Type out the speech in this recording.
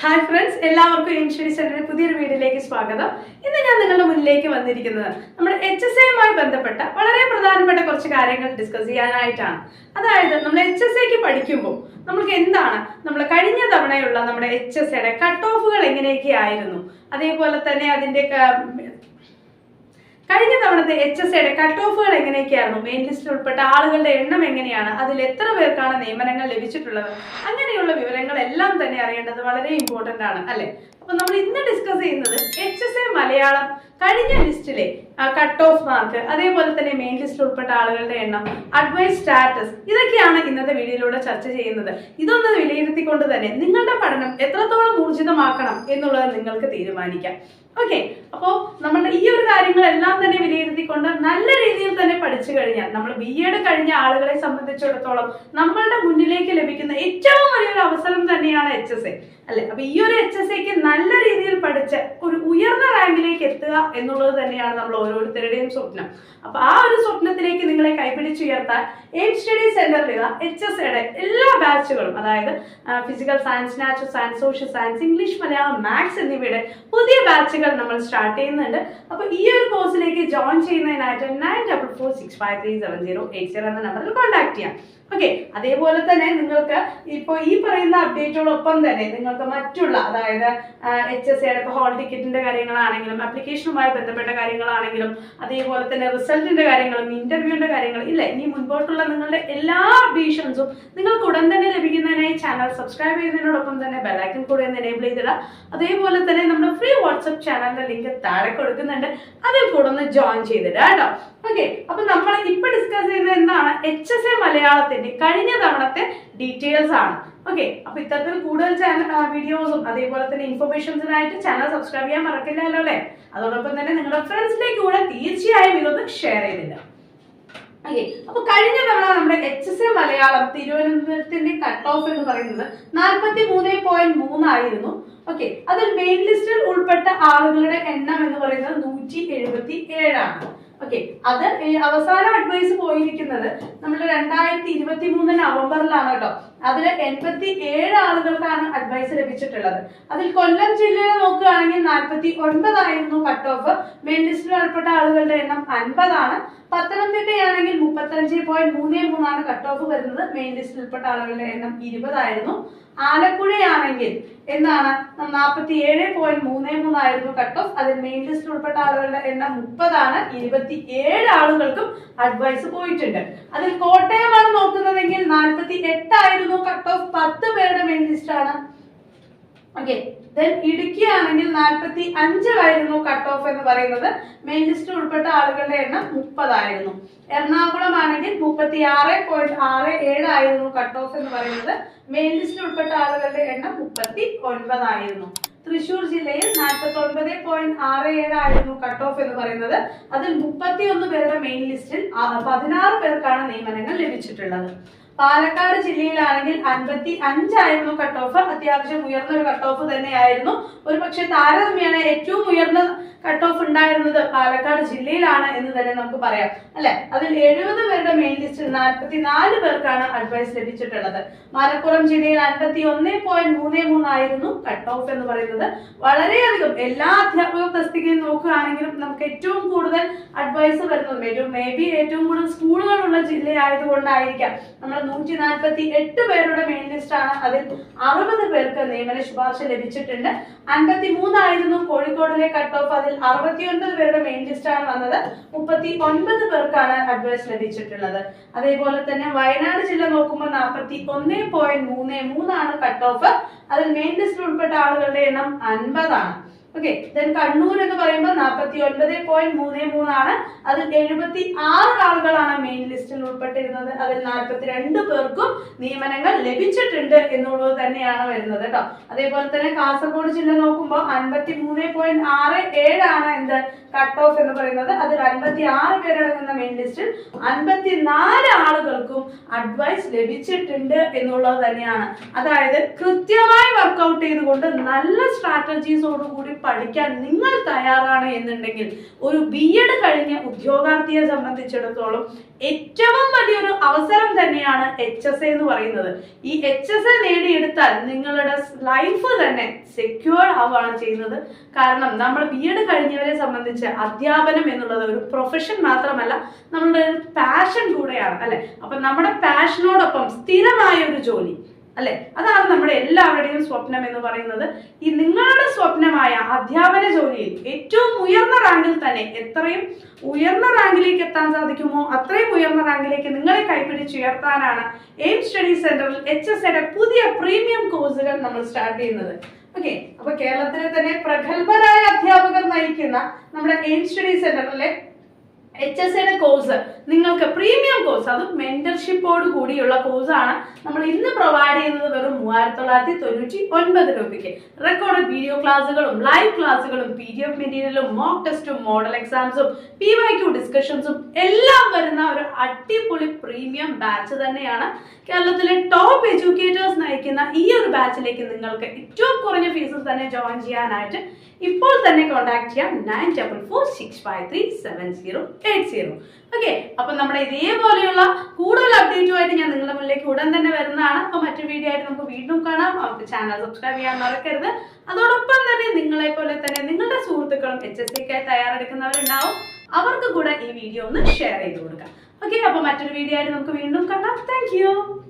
Hi friends എല്ലാവർക്കും insurance സെന്ററിന്റെ പുതിയൊരു വീഡിയോയിലേക്ക് സ്വാഗതം. ഇന്ന് ഞാൻ നിങ്ങളുടെ മുന്നിലേക്ക് വന്നിരിക്കുന്നത് നമ്മുടെ എച്ച് എസ് ഐയുമായി ബന്ധപ്പെട്ട വളരെ പ്രധാനപ്പെട്ട കുറച്ച് കാര്യങ്ങൾ ഡിസ്കസ് ചെയ്യാനായിട്ടാണ്. അതായത് നമ്മൾ എച്ച് എസ് എക്ക് പഠിക്കുമ്പോൾ നമുക്ക് എന്താണ്? നമ്മൾ കഴിഞ്ഞ തവണയുള്ള നമ്മുടെ എച്ച് എസ് എയുടെ കട്ട് ഓഫുകൾ എങ്ങനെയൊക്കെ ആയിരുന്നു? അതേപോലെ തന്നെ അതിന്റെ കഴിഞ്ഞ തവണത്തെ എച്ച് എസ് എയുടെ കട്ട് ഓഫുകൾ എങ്ങനെയൊക്കെയായിരുന്നു? മെയിൻ ലിസ്റ്റിൽ ഉൾപ്പെട്ട ആളുകളുടെ എണ്ണം എങ്ങനെയാണ്? അതിൽ എത്ര പേർക്കാണ് നിയമനങ്ങൾ ലഭിച്ചിട്ടുള്ളത്? അങ്ങനെയുള്ള വിവരങ്ങളെല്ലാം തന്നെ അറിയേണ്ടത് വളരെ ഇമ്പോർട്ടന്റ് ആണ് അല്ലെ? അപ്പൊ നമ്മൾ ഇന്ന് ഡിസ്കസ് ചെയ്യുന്നത് എച്ച് എസ് എ മലയാളം കഴിഞ്ഞ ലിസ്റ്റിലെ കട്ട് ഓഫ് മാർക്ക് അതേപോലെ തന്നെ മെയിൻ ലിസ്റ്റിൽ ഉൾപ്പെട്ട ആളുകളുടെ എണ്ണം അഡ്വൈസ് സ്റ്റാറ്റസ് ഇതൊക്കെയാണ് ഇന്നത്തെ വീഡിയോയിലൂടെ ചർച്ച ചെയ്യുന്നത്. ഇതൊന്ന് വിലയിരുത്തിക്കൊണ്ട് തന്നെ നിങ്ങളുടെ പഠനം എത്രത്തോളം ഊർജിതമാക്കണം എന്നുള്ളത് നിങ്ങൾക്ക് തീരുമാനിക്കാം. ഓക്കെ അപ്പോൾ നമ്മുടെ ഈ ഒരു കാര്യങ്ങളെല്ലാം തന്നെ വിലയിരുത്തിക്കൊണ്ട് നല്ല രീതിയിൽ തന്നെ പഠിച്ചു കഴിഞ്ഞാൽ നമ്മൾ ബി എഡ് കഴിഞ്ഞ ആളുകളെ സംബന്ധിച്ചിടത്തോളം നമ്മളുടെ മുന്നിലേക്ക് ലഭിക്കുന്ന ഏറ്റവും വലിയൊരു അവസരം തന്നെയാണ് എച്ച് എസ് എ അല്ലെ? അപ്പൊ ഈ ഒരു എച്ച് എസ് എക്ക് നല്ല രീതിയിൽ പഠിച്ച് ഒരു ഉയർന്ന എത്തുക എന്നുള്ളത് തന്നെയാണ് നമ്മൾ ഓരോരുത്തരുടെയും സ്വപ്നം. അപ്പൊ ആ ഒരു സ്വപ്നത്തിലേക്ക് നിങ്ങളെ കൈപിടിച്ചുയർത്താൻ എയിം സ്റ്റഡി സെന്ററിലുള്ള എച്ച് എസ് എയുടെ എല്ലാ ബാച്ചുകളും അതായത് physical science natural science social science English Malayalam maths എന്നിവയുടെ പുതിയ ബാച്ചുകൾ നമ്മൾ സ്റ്റാർട്ട് ചെയ്യുന്നുണ്ട്. അപ്പൊ ഈ ഒരു കോഴ്സിലേക്ക് join ചെയ്യുന്നതിനായിട്ട് nine double four six five three seven zero eight zero എന്ന നമ്പറിൽ കോൺടാക്ട് ചെയ്യാം. ഓക്കെ അതേപോലെ തന്നെ നിങ്ങൾക്ക് ഇപ്പോൾ ഈ പറയുന്ന അപ്ഡേറ്റുകളൊപ്പം തന്നെ നിങ്ങൾക്ക് മറ്റുള്ള അതായത് എച്ച് എസ് ഇപ്പോൾ ഹോൾ ടിക്കറ്റിന്റെ കാര്യങ്ങളാണെങ്കിലും അപ്ലിക്കേഷനുമായി ബന്ധപ്പെട്ട കാര്യങ്ങളാണെങ്കിലും അതേപോലെ തന്നെ റിസൾട്ടിന്റെ കാര്യങ്ങളും ഇന്റർവ്യൂവിന്റെ കാര്യങ്ങൾ ഇല്ല? ഇനി മുൻപോട്ടുള്ള നിങ്ങളുടെ എല്ലാ അപ്ഡേഷൻസും നിങ്ങൾക്ക് ഉടൻ തന്നെ ലഭിക്കുന്നതിനായി ചാനൽ സബ്സ്ക്രൈബ് ചെയ്യുന്നതിനോടൊപ്പം തന്നെ ബെലൈക്കൻ കൂടെ ഒന്ന് എനേബിൾ ചെയ്തിടുക. അതേപോലെ തന്നെ നമ്മുടെ ഫ്രീ വാട്സപ്പ് ചാനലിന്റെ ലിങ്ക് താഴെ കൊടുക്കുന്നുണ്ട്. അതിൽ കൂടെ ഒന്ന് ജോയിൻ ചെയ്തിടാം കേട്ടോ. ഓക്കെ അപ്പൊ നമ്മൾ ഇപ്പൊ ഡിസ്കസ് ചെയ്യുന്നത് എന്താണ് എച്ച് എസ് എ മലയാളത്തിന്റെ കഴിഞ്ഞ തവണത്തെ ഡീറ്റെയിൽസ് ആണ്. ഓക്കെ അപ്പൊ ഇത്തരത്തിൽ കൂടുതൽ വീഡിയോസും അതേപോലെ തന്നെ ഇൻഫർമേഷൻസിനായിട്ട് ചാനൽ സബ്സ്ക്രൈബ് ചെയ്യാൻ മറക്കില്ലല്ലോ അല്ലേ? അതോടൊപ്പം തന്നെ നിങ്ങളുടെ ഫ്രണ്ട്സിലേക്ക് കൂടെ തീർച്ചയായും ഇതൊന്ന് ഷെയർ ചെയ്തില്ല ഓക്കെ അപ്പൊ കഴിഞ്ഞ തവണ നമ്മുടെ എച്ച് എസ് എ മലയാളം തിരുവനന്തപുരത്തിന്റെ കട്ട് ഓഫ് എന്ന് പറയുന്നത് നാൽപ്പത്തി മൂന്ന് പോയിന്റ് മൂന്നായിരുന്നു ഓക്കെ അതിൽ മെയിൻ ലിസ്റ്റിൽ ഉൾപ്പെട്ട ആളുകളുടെ എണ്ണം എന്ന് പറയുന്നത് നൂറ്റി എഴുപത്തി ഏഴാണ്. ഓക്കെ അത് അവസാന അഡ്വൈസ് പോയിരിക്കുന്നത് നമ്മൾ രണ്ടായിരത്തി ഇരുപത്തി മൂന്ന് നവംബറിലാണ് കേട്ടോ. അതിൽ എൺപത്തി ഏഴ് ആളുകൾക്കാണ് അഡ്വൈസ് ലഭിച്ചിട്ടുള്ളത്. അതിൽ കൊല്ലം ജില്ലയിൽ നോക്കുകയാണെങ്കിൽ നാൽപ്പത്തി ഒൻപതായിരുന്നു കട്ട് ഓഫ് മെയിൻ ലിസ്റ്റിൽ ഉൾപ്പെട്ട ആളുകളുടെ എണ്ണം അൻപതാണ്. പത്തനംതിട്ടയാണെങ്കിൽ മുപ്പത്തഞ്ച് പോയിന്റ് മൂന്ന് മൂന്നാണ് കട്ട് ഓഫ് വരുന്നത്. മെയിൻ ലിസ്റ്റിൽ ഉൾപ്പെട്ട ആളുകളുടെ എണ്ണം ഇരുപതായിരുന്നു. ആലപ്പുഴയാണെങ്കിൽ എന്താണ്? നാൽപ്പത്തി ഏഴ് പോയിന്റ് മൂന്ന് മൂന്നായിരുന്നു കട്ട് ഓഫ് അതിൽ മെയിൻ ലിസ്റ്റിൽ ഉൾപ്പെട്ട ആളുകളുടെ എണ്ണം മുപ്പതാണ്. ഇരുപത്തി ഏഴ് ആളുകൾക്കും അഡ്വൈസ് പോയിട്ടുണ്ട്. അതിൽ നോക്കുന്നതെങ്കിൽ നാൽപ്പത്തി എട്ടായിരുന്നു കട്ട് ഓഫ് പത്ത് പേരുടെ മെയിൻ ലിസ്റ്റ് ആണ്. ഓക്കെ ദെൻ ഇടുക്കി ആണെങ്കിൽ നാൽപ്പത്തി അഞ്ചായിരുന്നു കട്ട് ഓഫ് എന്ന് പറയുന്നത്. മെയിൻ ലിസ്റ്റിൽ ഉൾപ്പെട്ട ആളുകളുടെ എണ്ണം മുപ്പതായിരുന്നു. എറണാകുളം ആണെങ്കിൽ മുപ്പത്തി ആറ് പോയിന്റ് ആറ് ഏഴായിരുന്നു കട്ട് ഓഫ് എന്ന് പറയുന്നത്. മെയിൻ ലിസ്റ്റിൽ ഉൾപ്പെട്ട ആളുകളുടെ എണ്ണം മുപ്പത്തി ഒൻപതായിരുന്നു തൃശൂർ ജില്ലയിൽ നാൽപ്പത്തി ഒൻപത് പോയിന്റ് ആറ് ഏഴായിരുന്നു കട്ട് ഓഫ് എന്ന് പറയുന്നത്. അതിൽ മുപ്പത്തി ഒന്ന് പേരുടെ മെയിൻ ലിസ്റ്റിൽ പതിനാറ് പേർക്കാണ് നിയമനങ്ങൾ ലഭിച്ചിട്ടുള്ളത്. പാലക്കാട് ജില്ലയിലാണെങ്കിൽ അൻപത്തി അഞ്ചായിരുന്നു കട്ട് ഓഫ് അത്യാവശ്യം ഉയർന്ന ഒരു കട്ട് ഓഫ് തന്നെയായിരുന്നു. ഒരു പക്ഷെ താരതമ്യേന ഏറ്റവും ഉയർന്ന കട്ട് ഓഫ് ഉണ്ടായിരുന്നത് പാലക്കാട് ജില്ലയിലാണ് എന്ന് തന്നെ നമുക്ക് പറയാം. അല്ലെ? അതിൽ എഴുപത് പേരുടെ മെയിൻ ലിസ്റ്റിൽ നാൽപ്പത്തി നാല് പേർക്കാണ് അഡ്വൈസ് ലഭിച്ചിട്ടുള്ളത്. മലപ്പുറം ജില്ലയിൽ അൻപത്തി ഒന്ന് പോയിന്റ് മൂന്ന് മൂന്നായിരുന്നു കട്ട് ഓഫ് എന്ന് പറയുന്നത്. വളരെയധികം എല്ലാ അധ്യാപക തസ്തികയും നോക്കുകയാണെങ്കിലും നമുക്ക് ഏറ്റവും കൂടുതൽ അഡ്വൈസ് വരുന്നത്. മേ ബി ഏറ്റവും കൂടുതൽ സ്കൂളുകളുള്ള ജില്ലയായതുകൊണ്ടായിരിക്കാം നമ്മൾ നൂറ്റി നാൽപ്പത്തി എട്ട് പേരുടെ മെയിൻ ലിസ്റ്റ് ആണ്. അതിൽ അറുപത് പേർക്ക് നിയമന ശുപാർശ ലഭിച്ചിട്ടുണ്ട്. അൻപത്തി മൂന്നായിരുന്നു കോഴിക്കോടിലെ കട്ട് ഓഫ് അതിൽ അറുപത്തി ഒൻപത് പേരുടെ മെയിൻ ലിസ്റ്റ് ആണ് വന്നത്. മുപ്പത്തി ഒൻപത് പേർക്കാണ് അഡ്വൈസ് ലഭിച്ചിട്ടുള്ളത്. അതേപോലെ തന്നെ വയനാട് ജില്ല നോക്കുമ്പോൾ നാൽപ്പത്തി ഒന്ന് പോയിന്റ് മൂന്ന് മൂന്നാണ് കട്ട് ഓഫ് അതിൽ മെയിൻ ലിസ്റ്റിൽ ഉൾപ്പെട്ട ആളുകളുടെ എണ്ണം അൻപതാണ്. ഓക്കെ ദെൻ കണ്ണൂർ എന്ന് പറയുമ്പോൾ നാൽപ്പത്തി ഒൻപത് പോയിന്റ് മൂന്ന് മൂന്നാണ്. അതിൽ എഴുപത്തി ആറ് ആളുകളാണ് മെയിൻ ലിസ്റ്റിൽ ഉൾപ്പെട്ടിരുന്നത്. അതിൽ നാൽപ്പത്തി രണ്ട് പേർക്കും നിയമനങ്ങൾ ലഭിച്ചിട്ടുണ്ട് എന്നുള്ളത് തന്നെയാണ് വരുന്നത് കേട്ടോ. അതേപോലെ തന്നെ കാസർഗോഡ് ജില്ല നോക്കുമ്പോൾ അൻപത്തി മൂന്ന് പോയിന്റ് ആറ് ഏഴാണ് എന്ത് കട്ട് ഓഫ് എന്ന് പറയുന്നത്. അതിൽ അൻപത്തി ആറ് പേരടങ്ങുന്ന മെയിൻ ലിസ്റ്റിൽ അൻപത്തി നാല് ആളുകൾക്കും അഡ്വൈസ് ലഭിച്ചിട്ടുണ്ട് എന്നുള്ളത് തന്നെയാണ്. അതായത് കൃത്യമായി വർക്കൗട്ട് ചെയ്തുകൊണ്ട് ചെയ്തുകൊണ്ട് നല്ല സ്ട്രാറ്റജീസോടുകൂടി പഠിക്കാൻ നിങ്ങൾ തയ്യാറാണ് എന്നുണ്ടെങ്കിൽ ഒരു ബി എഡ് കഴിഞ്ഞ ഉദ്യോഗാർത്ഥിയെ സംബന്ധിച്ചിടത്തോളം ഏറ്റവും വലിയൊരു അവസരം തന്നെയാണ് എച്ച് എസ് എന്ന് പറയുന്നത്. ഈ എച്ച് എസ് എ നേടിയെടുത്താൽ നിങ്ങളുടെ ലൈഫ് തന്നെ സെക്യൂർ ആവുകയാണ് ചെയ്യുന്നത്. കാരണം നമ്മൾ ബി എഡ് കഴിഞ്ഞവരെ സംബന്ധിച്ച് അധ്യാപനം എന്നുള്ളത് ഒരു പ്രൊഫഷൻ മാത്രമല്ല നമ്മളുടെ ഒരു പാഷൻ കൂടെയാണ് അല്ലെ? അപ്പൊ നമ്മുടെ പാഷനോടൊപ്പം സ്ഥിരമായ ഒരു ജോലി അല്ലെ? അതാണ് നമ്മുടെ എല്ലാവരുടെയും സ്വപ്നം എന്ന് പറയുന്നത്. ഈ നിങ്ങളുടെ സ്വപ്നമായ അധ്യാപന ജോലിയിൽ ഏറ്റവും ഉയർന്ന റാങ്കിൽ തന്നെ എത്രയും ഉയർന്ന റാങ്കിലേക്ക് എത്താൻ സാധിക്കുമോ? അത്രയും ഉയർന്ന റാങ്കിലേക്ക് നിങ്ങളെ കൈപിടിച്ചുയർത്താനാണ് എയിം സ്റ്റഡി സെന്ററിൽ എച്ച് എസ് എയുടെ പുതിയ പ്രീമിയം കോഴ്സുകൾ നമ്മൾ സ്റ്റാർട്ട് ചെയ്യുന്നത്. ഓക്കെ? അപ്പൊ കേരളത്തിലെ തന്നെ പ്രഗത്ഭരായ അധ്യാപകർ നയിക്കുന്ന നമ്മുടെ എയിം സ്റ്റഡി സെന്ററിലെ എച്ച് എസ് എയുടെ കോഴ്സ് നിങ്ങൾക്ക് പ്രീമിയം കോഴ്സ് അതും മെന്റർഷിപ്പോട് കൂടിയുള്ള കോഴ്സാണ് നമ്മൾ ഇന്ന് പ്രൊവൈഡ് ചെയ്യുന്നത് വെറും മൂവായിരത്തി തൊള്ളായിരത്തി തൊണ്ണൂറ്റി ഒൻപത് രൂപയ്ക്ക് റെക്കോർഡ് വീഡിയോ ക്ലാസ്സുകളും ലൈവ് ക്ലാസ്സുകളും പി ഡി എഫ് മെറ്റീരിയലും മോക്ക് ടെസ്റ്റും മോഡൽ എക്സാംസും പി വൈ ക്യു ഡിസ്കഷൻസും എല്ലാം വരുന്ന ഒരു അടിപൊളി പ്രീമിയം ബാച്ച് തന്നെയാണ്. കേരളത്തിലെ ടോപ്പ് എഡ്യൂക്കേറ്റേഴ്സ് നയിക്കുന്ന ഈ ഒരു ബാച്ചിലേക്ക് നിങ്ങൾക്ക് ഏറ്റവും കുറഞ്ഞ ഫീസിൽ തന്നെ ജോയിൻ ചെയ്യാനായിട്ട് ഇപ്പോൾ തന്നെ കോൺടാക്ട് ചെയ്യാം. Nine double four six five three seven zero eight zero okay അപ്പൊ നമ്മുടെ ഇതേപോലെയുള്ള കൂടുതൽ അപ്ഡേറ്റുമായിട്ട് ഞാൻ നിങ്ങളുടെ മുന്നിലേക്ക് ഉടൻ തന്നെ വരുന്നതാണ്. അപ്പൊ മറ്റൊരു വീഡിയോ ആയിട്ട് നമുക്ക് വീണ്ടും കാണാം. നമുക്ക് ചാനൽ സബ്സ്ക്രൈബ് ചെയ്യാൻ മറക്കരുത്. അതോടൊപ്പം തന്നെ നിങ്ങളെ പോലെ തന്നെ നിങ്ങളുടെ സുഹൃത്തുക്കളും എച്ച് എസ് സിക്കായി തയ്യാറെടുക്കുന്നവരുണ്ടാവും. അവർക്ക് കൂടെ ഈ വീഡിയോ ഒന്ന് ഷെയർ ചെയ്ത് കൊടുക്കാം. ഓക്കെ അപ്പൊ മറ്റൊരു വീഡിയോ ആയിട്ട് നമുക്ക് വീണ്ടും കാണാം. താങ്ക്